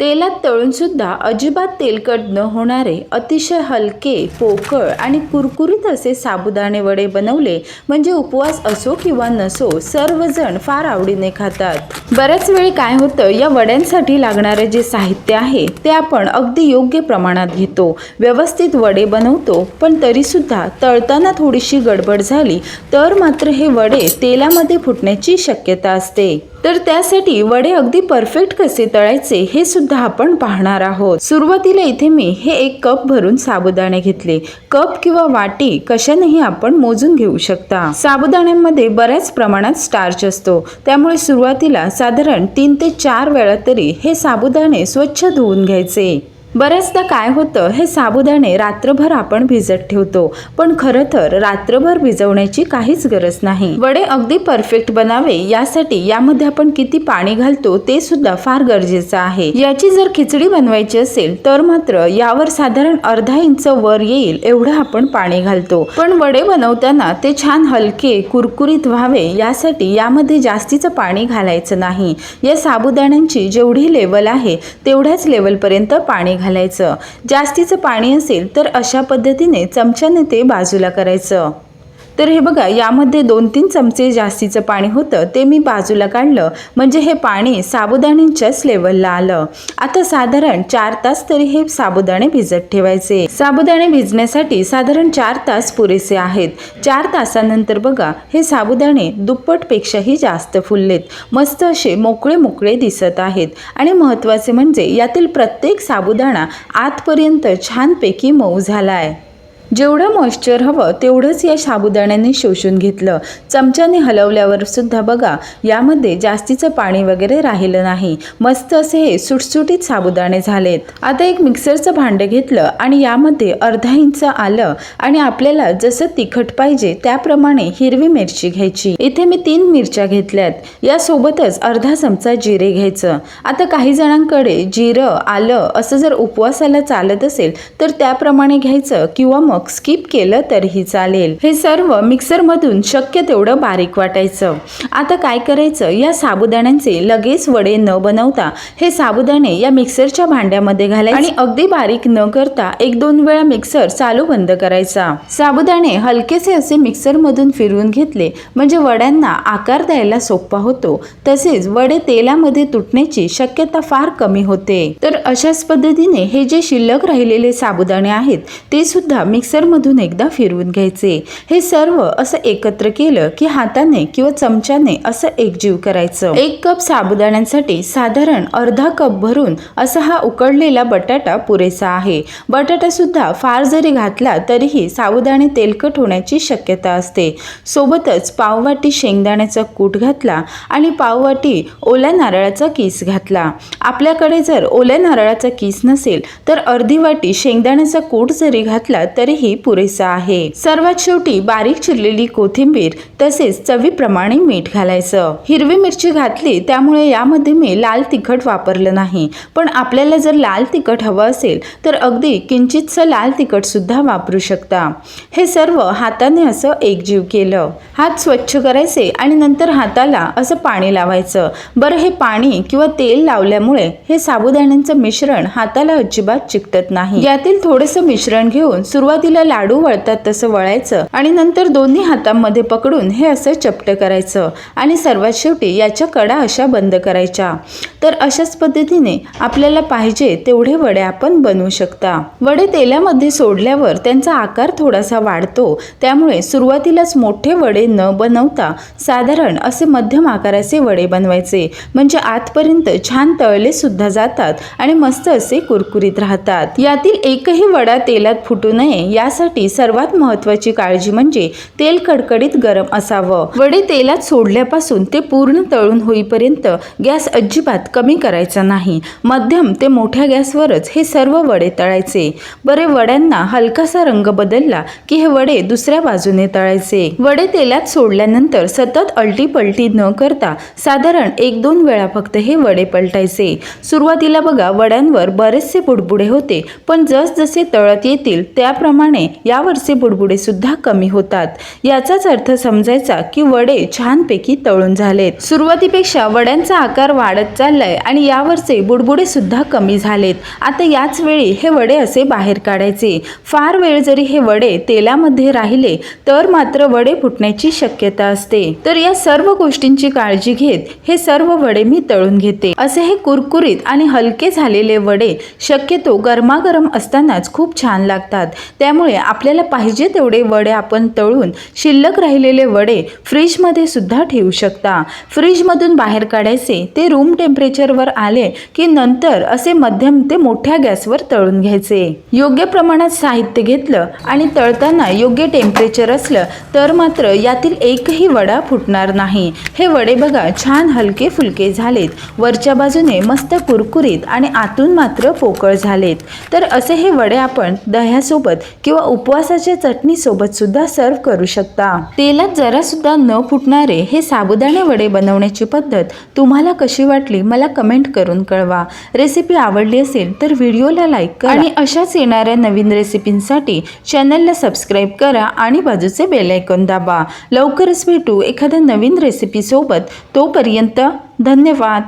तेलात तळून सुद्धा अजिबात तेलकट न होणारे अतिशय हलके पोकळ आणि कुरकुरीत असे साबुदाणे वडे बनवले म्हणजे उपवास असो किंवा नसो सर्वजण फार आवडीने खातात. बऱ्याच वेळी काय होतं या वड्यांसाठी लागणारे जे साहित्य आहे ते आपण अगदी योग्य प्रमाणात घेतो व्यवस्थित वडे बनवतो पण तरीसुद्धा तळताना थोडीशी गडबड झाली तर मात्र हे वडे तेलामध्ये फुटण्याची शक्यता असते. तर त्यासाठी वडे अगदी परफेक्ट कसे तळायचे हे सुद्धा आपण पाहणार आहोत. सुरुवातीला इथे मी हे एक कप भरून साबुदाणे घेतले. कप किंवा वाटी कशानेही आपण मोजून घेऊ शकता. साबुदाण्यांमध्ये बऱ्याच प्रमाणात स्टार्च असतो. त्यामुळे सुरुवातीला साधारण तीन ते चार वेळा तरी हे साबुदाणे स्वच्छ धुवून घ्यायचे. बऱ्याचदा काय होतं हे साबुदाणे रात्रभर आपण भिजत ठेवतो. पण खरं तर रात्रभर भिजवण्याची काहीच गरज नाही. वडे अगदी परफेक्ट बनावे यासाठी यामध्ये आपण किती पाणी घालतो ते सुद्धा फार गरजेचं आहे. याची जर खिचडी बनवायची असेल तर मात्र यावर साधारण अर्धा इंच वर येईल एवढं आपण पाणी घालतो. पण वडे बनवताना ते छान हलके कुरकुरीत व्हावे यासाठी यामध्ये जास्तीचं पाणी घालायचं नाही. या साबुदाण्यांची जेवढी लेवल आहे तेवढ्याच लेवलपर्यंत पाणी घालायचं. जास्तीचं पाणी असेल तर अशा पद्धतीने चमच्याने ते बाजूला करायचं. तर हे बघा यामध्ये दोन तीन चमचे जास्तीचं पाणी होतं ते मी बाजूला काढलं. म्हणजे हे पाणी साबुदाण्यांच्याच लेवलला आलं. आता साधारण चार तास तरी हे साबुदाणे भिजत ठेवायचे. साबुदाणे भिजण्यासाठी साधारण चार तास पुरेसे आहेत. चार तासानंतर बघा हे साबुदाणे दुप्पटपेक्षाही जास्त फुललेत. मस्त असे मोकळे मोकळे दिसत आहेत. आणि महत्त्वाचे म्हणजे यातील प्रत्येक साबुदाणा आतपर्यंत छानपैकी मऊ झाला आहे जेवढं मॉइश्चर हवं तेवढंच या साबुदाण्याने शोषून घेतलं. चमच्याने हलवल्यावर सुद्धा बघा यामध्ये जास्तीचं पाणी वगैरे राहिलं नाही. मस्त असे हे सुटसुटीत साबुदाणे झालेत. आता एक मिक्सरचं भांडं घेतलं आणि यामध्ये अर्धा इंच आलं आणि आपल्याला जसं तिखट पाहिजे त्याप्रमाणे हिरवी मिरची घ्यायची. इथे मी तीन मिरच्या घेतल्यात. यासोबतच अर्धा चमचा जिरे घ्यायचं. आता काही जणांकडे जिरं आलं असं जर उपवासाला चालत असेल तर त्याप्रमाणे घ्यायचं किंवा मग स्किप केलं तरीही चालेल. हे सर्व मिक्सरमधून शक्य तेवढं बारीक वाटायचं. आता काय करायचं? या साबुदाण्यांचे लगेच वडे न बनवता हे साबुदाणे या मिक्सरच्या भांड्यामध्ये घालायचे आणि अगदी बारीक न करता एक दोन वेळा मिक्सर चालू बंद करायचा. साबुदाणे हलकेसे असे मिक्सरमधून फिरवून घेतले म्हणजे वड्यांना आकार द्यायला सोपा होतो. तसेच वडे तेलामध्ये तुटण्याची शक्यता फार कमी होते. तर अशाच पद्धतीने हे जे शिल्लक राहिलेले साबुदाणे आहेत ते सुद्धा मिक्स मिक्सरमधून एकदा फिरवून घ्यायचे. हे सर्व असं एकत्र केलं की हाताने किंवा चमच्याने असं एकजीव करायचं. एक कप साबुदाण्यांसाठी साधारण अर्धा कप भरून असा हा उकडलेला बटाटा पुरेसा आहे. बटाटा सुद्धा फार जरी घातला तरीही साबुदाणे तेलकट होण्याची शक्यता असते. सोबतच पाववाटी शेंगदाण्याचा कूट घातला आणि पाववाटी ओल्या नारळाचा किस घातला. आपल्याकडे जर ओल्या नारळाचा किस नसेल तर अर्धी वाटी शेंगदाण्याचा कूट जरी घातला तरी तेलही पुरेसा आहे. सर्वात शेवटी बारीक चिरलेली कोथिंबीर तसेच चवीप्रमाणे मीठ घालायचं. हिरवी मिरची घातली त्यामुळे यामध्ये मी लाल तिखट वापरलं नाही. पण आपल्याला जर लाल तिखट हवं असेल तर अगदी किंचितचं लाल तिखट सुद्धा वापरू शकता. हे सर्व हाताने असं एकजीव केलं. हात स्वच्छ करायचे आणि नंतर हाताला असं पाणी लावायचं. बरं हे पाणी किंवा तेल लावल्यामुळे हे साबुदाण्यांचं मिश्रण हाताला अजिबात चिकटत नाही. यातील थोडंसं मिश्रण घेऊन सुरुवातीला लाडू वळतात तसं वळायचं आणि नंतर दोन्ही हातांमध्ये पकडून हे असं चपट करायचं आणि सर्वात शेवटी याच्या कडा अशा बंद करायच्या. तर अशाच पद्धतीने आपल्याला पाहिजे तेवढे वडे आपण बनवू शकता. वडे तेलामध्ये सोडल्यावर त्यांचा आकार थोडासा वाढतो. त्यामुळे सुरुवातीलाच मोठे वडे न बनवता साधारण असे मध्यम आकाराचे वडे बनवायचे. म्हणजे आतपर्यंत छान तळले सुद्धा जातात आणि मस्त असे कुरकुरीत राहतात. यातील एकही वडा तेलात फुटू नये यासाठी सर्वात महत्वाची काळजी म्हणजे तेल कडकडीत गरम असावं. वडे तेलात सोडल्यापासून ते पूर्ण तळून होईपर्यंत गॅस अजिबात कमी करायचा नाही. मध्यम ते मोठ्या गॅसवरच हे सर्व वडे तळायचे. बरे वड्यांना हलकासा रंग बदलला की हे वडे दुसऱ्या बाजूने तळायचे. वडे तेलात सोडल्यानंतर सतत अलटी पलटी न करता साधारण एक दोन वेळा फक्त हे वडे पलटायचे. सुरुवातीला बघा वड्यांवर बरेचसे बुडबुडे होते पण जसजसे तळत येतील त्याप्रमाणे त्याप्रमाणे यावरचे बुडबुडे सुद्धा कमी होतात. याचाच अर्थ समजायचा की वडे छानपैकी तळून झालेत. सुरुवातीपेक्षा वड्यांचा आकार वाढत चाललाय आणि यावरचे बुडबुडे सुद्धा कमी झालेत. आता याच वेळी हे वडे असे बाहेर काढायचे. फार वेळ जरी हे वडे तेलामध्ये राहिले तर मात्र वडे फुटण्याची शक्यता असते. तर या सर्व गोष्टींची काळजी घेत हे सर्व वडे मी तळून घेते. असे हे कुरकुरीत आणि हलके झालेले वडे शक्यतो गरमागरम असतानाच खूप छान लागतात. त्यामुळे आपल्याला पाहिजे तेवढे वडे आपण तळून शिल्लक राहिलेले वडे फ्रीजमध्ये सुद्धा ठेवू शकता. फ्रीजमधून बाहेर काढायचे ते रूम टेम्परेचरवर आले की नंतर असे मध्यम ते मोठ्या गॅसवर तळून घ्यायचे. योग्य प्रमाणात साहित्य घेतलं आणि तळताना योग्य टेम्परेचर असलं तर मात्र यातील एकही वडा फुटणार नाही. हे वडे बघा छान हलके फुलके झालेत. वरच्या बाजूने मस्त कुरकुरीत आणि आतून मात्र पोकळ झालेत. तर असे हे वडे आपण दह्यासोबत किंवा उपवासाच्या चटणीसोबत सुद्धा सर्व करू शकता. तेलात जरा सुद्धा न फुटणारे हे साबुदाणे वडे बनवण्याची पद्धत तुम्हाला कशी वाटली मला कमेंट करून कळवा. रेसिपी आवडली असेल तर व्हिडिओला लाईक करा. आणि अशाच येणाऱ्या नवीन रेसिपींसाठी चॅनलला सबस्क्राईब करा आणि बाजूचे बेल आयकॉन दाबा. लवकरच भेटू एखाद्या नवीन रेसिपीसोबत तोपर्यंत धन्यवाद.